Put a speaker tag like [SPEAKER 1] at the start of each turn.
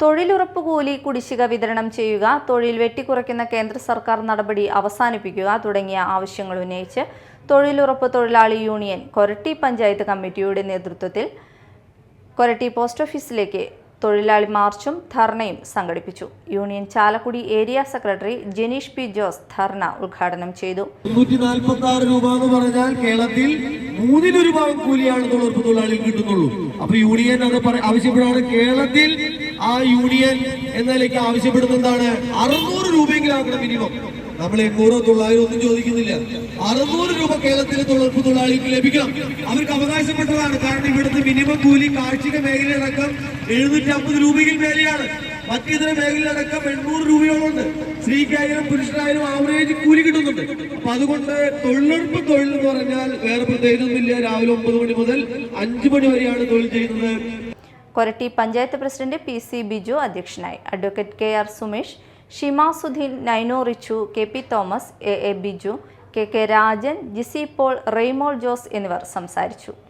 [SPEAKER 1] തൊഴിലുറപ്പ് കൂലി കുടിശ്ശിക വിതരണം ചെയ്യുക തൊഴിൽ വെട്ടിക്കുറയ്ക്കുന്ന കേന്ദ്ര സർക്കാർ നടപടി അവസാനിപ്പിക്കുക തുടങ്ങിയ ആവശ്യങ്ങൾ ഉന്നയിച്ച് തൊഴിലുറപ്പ് തൊഴിലാളി യൂണിയൻ കൊരട്ടി പഞ്ചായത്ത് കമ്മിറ്റിയുടെ നേതൃത്വത്തിൽ കൊരട്ടി പോസ്റ്റ് ഓഫീസിലേക്ക് തൊഴിലാളി മാർച്ചും ധർണയും സംഘടിപ്പിച്ചു. Union Chalakudy area secretary Janeesh P Jose ധർണ ഉദ്ഘാടനം ചെയ്തു.
[SPEAKER 2] രൂപ എന്ന് പറഞ്ഞാൽ കേരളത്തിൽ മൂന്നിലൊരു ഭാഗം കൂലിയാണ് തൊഴിലുറപ്പ് തൊഴിലാളികൾ കിട്ടുന്നുള്ളൂ. അപ്പൊ യൂണിയൻ അത് ആവശ്യപ്പെടുകയാണ് കേരളത്തിൽ ആ യൂണിയൻ എന്ന നിലയ്ക്ക് ആവശ്യപ്പെടുന്ന എന്താണ് അറുന്നൂറ് രൂപയെങ്കിലും ആക്കണം മിനിമം. നമ്മൾ എണ്ണൂറോ തൊള്ളായിരം ഒന്നും ചോദിക്കുന്നില്ല. അറുന്നൂറ് രൂപ കേരളത്തിലെ തൊഴിലുറപ്പ് തൊഴിലാളികൾക്ക് ലഭിക്കണം. അവർക്ക് അവകാശപ്പെട്ടതാണ്. കാരണം ഇവിടുത്തെ മിനിമം കൂലി കാർഷിക മേഖലയടക്കം എഴുന്നൂറ്റി അമ്പത് രൂപയിൽ മേലെയാണ്. മറ്റിതര മേഖലയിലടക്കം എണ്ണൂറ് രൂപയോളമുണ്ട്. സ്ത്രീക്കായാലും പുരുഷനായാലും ആവറേജ് കൂലി കിട്ടുന്നുണ്ട്. അപ്പൊ അതുകൊണ്ട് തൊഴിലുറപ്പ് തൊഴിൽ എന്ന് പറഞ്ഞാൽ വേറെ പ്രത്യേകതയൊന്നുമില്ല രാവിലെ ഒമ്പത് മണി മുതൽ അഞ്ചു മണി വരെയാണ് തൊഴിൽ ചെയ്യുന്നത്.
[SPEAKER 1] Koratty panchayat president P C Biju അധ്യക്ഷനായി. Advocate K R Sumesh Shima Sudheen Naino Richu K P Thomas A A Biju K K Rajan Jisy Paul Raymol Jose എന്നിവർ സംസാരിച്ചു.